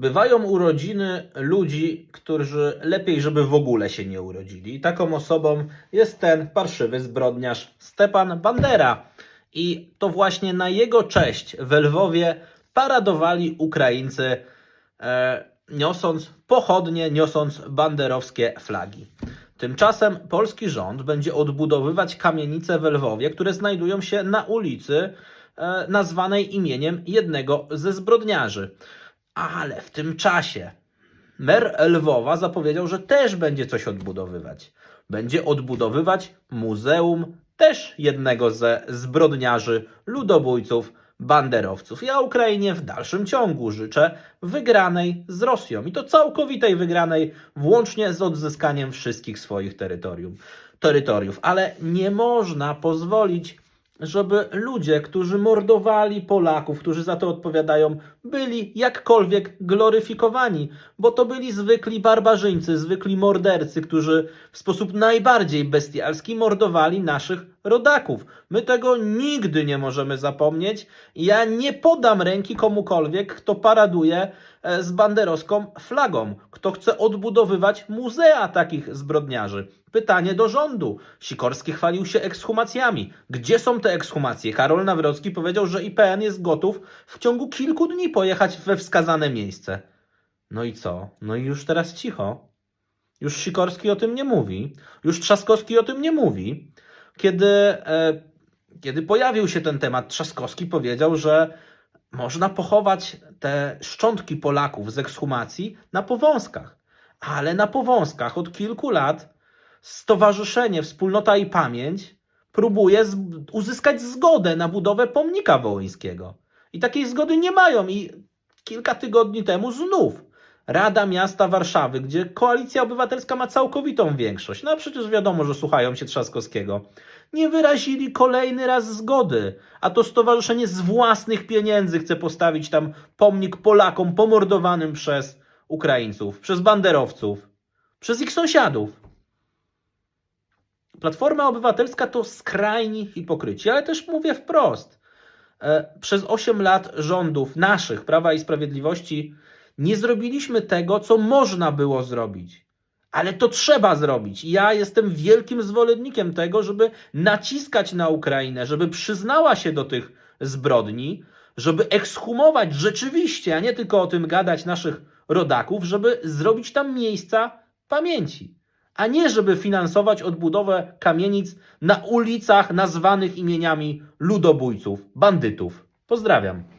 Bywają urodziny ludzi, którzy lepiej, żeby w ogóle się nie urodzili. Taką osobą jest ten parszywy zbrodniarz Stepan Bandera. I to właśnie na jego cześć w Lwowie paradowali Ukraińcy, e, niosąc pochodnie, niosąc banderowskie flagi. Tymczasem polski rząd będzie odbudowywać kamienice w Lwowie, które znajdują się na ulicy e, nazwanej imieniem jednego ze zbrodniarzy. Ale w tym czasie mer Lwowa zapowiedział, że też będzie coś odbudowywać. Będzie odbudowywać muzeum też jednego ze zbrodniarzy, ludobójców, banderowców. Ja Ukrainie w dalszym ciągu życzę wygranej z Rosją i to całkowitej wygranej, włącznie z odzyskaniem wszystkich swoich terytorium, terytoriów. Ale nie można pozwolić, żeby ludzie, którzy mordowali Polaków, którzy za to odpowiadają, byli jakkolwiek gloryfikowani, bo to byli zwykli barbarzyńcy, zwykli mordercy, którzy w sposób najbardziej bestialski mordowali naszych rodaków. My tego nigdy nie możemy zapomnieć. Ja nie podam ręki komukolwiek, kto paraduje e, z banderowską flagą, kto chce odbudowywać muzea takich zbrodniarzy. Pytanie do rządu. Sikorski chwalił się ekshumacjami. Gdzie są te ekshumacje? Karol Nawrocki powiedział, że IPN jest gotów w ciągu kilku dni pojechać we wskazane miejsce. No i co? No i już teraz cicho. Już Sikorski o tym nie mówi. Już Trzaskowski o tym nie mówi. Kiedy, e, kiedy pojawił się ten temat, Trzaskowski powiedział, że można pochować te szczątki Polaków z ekshumacji na powązkach. Ale na powązkach od kilku lat Stowarzyszenie Wspólnota i Pamięć próbuje uzyskać zgodę na budowę pomnika wołyńskiego. I takiej zgody nie mają. I kilka tygodni temu znów Rada Miasta Warszawy, gdzie Koalicja Obywatelska ma całkowitą większość, no a przecież wiadomo, że słuchają się Trzaskowskiego, nie wyrazili kolejny raz zgody, a to stowarzyszenie z własnych pieniędzy chce postawić tam pomnik Polakom pomordowanym przez Ukraińców, przez banderowców, przez ich sąsiadów. Platforma Obywatelska to skrajni hipokryci, ale też mówię wprost. e, Przez 8 lat rządów naszych, Prawa i Sprawiedliwości, nie zrobiliśmy tego, co można było zrobić. Ale to trzeba zrobić. Ja jestem wielkim zwolennikiem tego, żeby naciskać na Ukrainę, żeby przyznała się do tych zbrodni, żeby ekshumować rzeczywiście, a nie tylko o tym gadać naszych rodaków, żeby zrobić tam miejsca pamięci a nie żeby finansować odbudowę kamienic na ulicach nazwanych imieniami ludobójców, bandytów. Pozdrawiam.